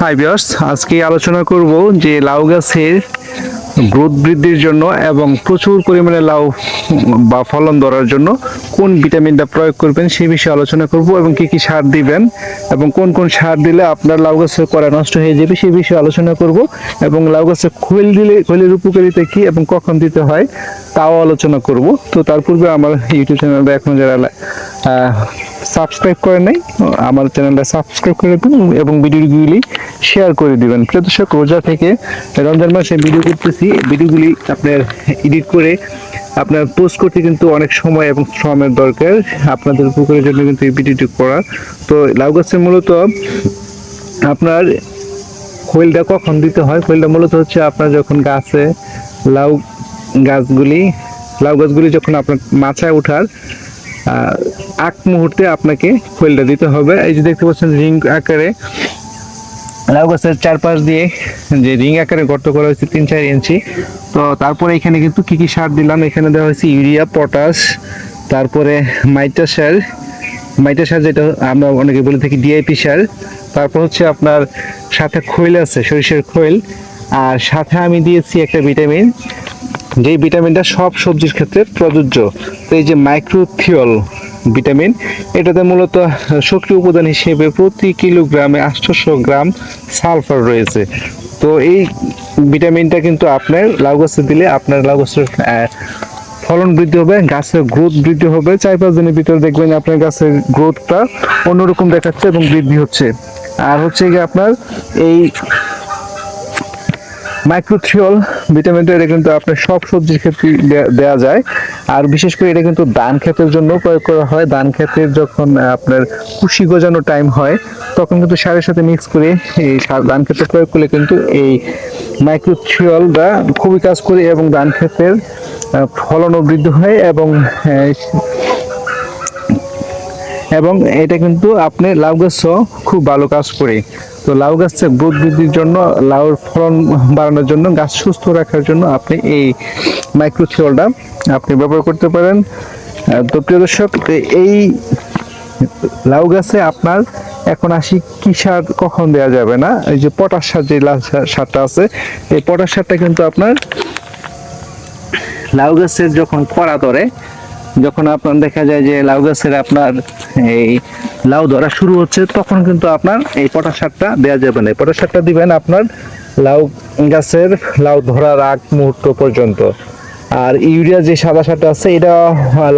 High বিয়ার্স আজকে আলোচনা করব যে লাউ গাছের গ্রোথ বৃদ্ধির জন্য এবং প্রচুর পরিমাণে লাউ বা ফলন ধরার জন্য কোন ভিটামিনটা প্রয়োগ করবেন সেই বিষয়ে আলোচনা করব এবং কি কি সার দিবেন এবং কোন কোন সার দিলে আপনার লাউ গাছের করা নষ্ট হয়ে যাবে সেই বিষয়ে আলোচনা করব এবং লাউ গাছের খৈল দিলে খৈলের উপকারিতা কী এবং কখন দিতে হয় তাও আলোচনা করব। তো তার পূর্বে আমার ইউটিউব চ্যানেলটা এখন যারা সাবস্ক্রাইব করে নাই, আমার চ্যানেলটা সাবস্ক্রাইব করে দেবেন এবং ভিডিওগুলি শেয়ার করে দিবেন। প্রিয় দর্শক, রোজা থেকে রমজান মাসে ভিডিও করতেছি। ভিডিওগুলি আপনার এডিট করে আপনার পোস্ট করতে কিন্তু অনেক সময় এবং শ্রমের দরকার। আপনাদের উপকারের জন্য কিন্তু এই ভিডিওটি করা। তো লাউ গাছে মূলত আপনার খৈলটা কখন দিতে হয়? খৈলটা মূলত হচ্ছে আপনার যখন গাছে লাউ গাছগুলি লাউ গাছগুলি যখন আপনার মাথায় ওঠার আগ মুহূর্তে আপনাকে খৈলটা দিতে হবে। এই যে দেখতে পাচ্ছেন রিং আকারে লাউ গাছের চারপাশ দিয়ে যে রিং আকারে গর্ত করা হয়েছে তিন চার ইঞ্চি। তো তারপরে এখানে কিন্তু কি কি সার দিলাম? এখানে দেওয়া হয়েছে ইউরিয়া, পটাশ, তারপরে মাইটা সার। মাইটা সার যেটা আমরা অনেকে বলে থাকি ডিআইপি সার। তারপর হচ্ছে আপনার সাথে খৈল আছে, সরিষার খৈল। আর সাথে আমি দিয়েছি একটা ভিটামিন। যেই ভিটামিনটা সব সবজির ক্ষেত্রে প্রযোজ্য। তো এই যে মাইক্রোথিওল ভিটামিন। এটাতে মূলত শক্তি উপাদান হিসেবে প্রতি কিলোগ্রামে আটশোশো গ্রাম সালফার রয়েছে। তো এই ভিটামিনটা কিন্তু আপনার লাউ গাছে দিলে আপনার লাউ গাছের ফলন বৃদ্ধি হবে, গাছের গ্রোথ বৃদ্ধি হবে। চার পাঁচ দিনের ভিতরে দেখবেন আপনার গাছের গ্রোথটা অন্যরকম দেখাচ্ছে এবং বৃদ্ধি হচ্ছে। আর হচ্ছে গিয়ে আপনার এই মাইক্রোথিওল ভিটামিনটা এটা কিন্তু আপনার সব সবজির ক্ষেত্রে দে- দেয়া যায়। আর বিশেষ করে এটা কিন্তু ধান ক্ষেতের জন্য প্রয়োগ করা হয়। ধান ক্ষেতের যখন আপনার কুশি গজানো টাইম হয়, তখন কিন্তু সারের সাথে মিক্স করে এই সার ধান ক্ষেতে প্রয়োগ করলে কিন্তু এই মাইক্রোথিওলটা খুবই কাজ করে এবং ধান ক্ষেতের ফলনও বৃদ্ধি হয় এবং এবং এটা কিন্তু আপনি লাউ গাছও খুব ভালো কাজ করে। তো লাউ গাছের গ্রোথ বৃদ্ধির জন্য, লাউর ফলন বাড়ানোর জন্য, গাছ সুস্থ রাখার জন্য আপনি এই মাইক্রোথিওলটা আপনি ব্যবহার করতে পারেন। তো প্রিয় দর্শক এই লাউ গাছে আপনার এখন আসি কি সার কখন দেওয়া যাবে না? এই যে পটাশ সার যে লাল সারটা আছে, এই পটাশ সারটা কিন্তু আপনার লাউ গাছের যখন কড়া ধরে যখন আপনার দেখা যায় যে লাউ গাছের আপনার এই লাউ ধরা শুরু হচ্ছে, তখন কিন্তু আপনার এই পটাশ সারটা দেওয়া যাবে না। পটাশ সারটা দিবেন আপনার লাউ গাছের লাউ ধরার আগ মুহূর্ত পর্যন্ত। আর ইউরিয়া যে সাদা সারটা আছে, এটা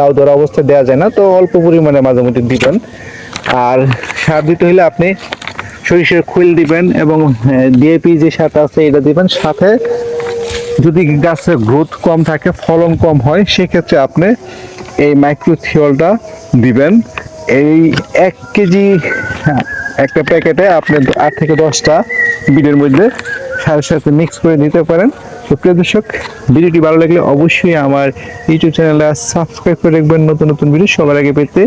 লাউ ধরা অবস্থায় দেওয়া যায় না, তো অল্প পরিমাণে মাঝে মধ্যে দিবেন। আর সার দিতে হলে আপনি সরিষার খৈল দিবেন এবং ডিএপি যে সারটা আছে, এটা দিবেন। সাথে যদি গাছের গ্রোথ কম থাকে, ফলন কম হয়, সেক্ষেত্রে আপনি এই মাইক্রোথিওলটা দিবেন। এই এক কেজি হ্যাঁ, একটা প্যাকেটে আপনি আট থেকে দশটা বিড়ের মধ্যে সারের সাথে মিক্স করে নিতে পারেন। তো প্রিয় দর্শক ভিডিওটি ভালো লাগলে অবশ্যই আমার ইউটিউব চ্যানেলটা সাবস্ক্রাইব করে রাখবেন। নতুন নতুন ভিডিও সবার আগে পেতে।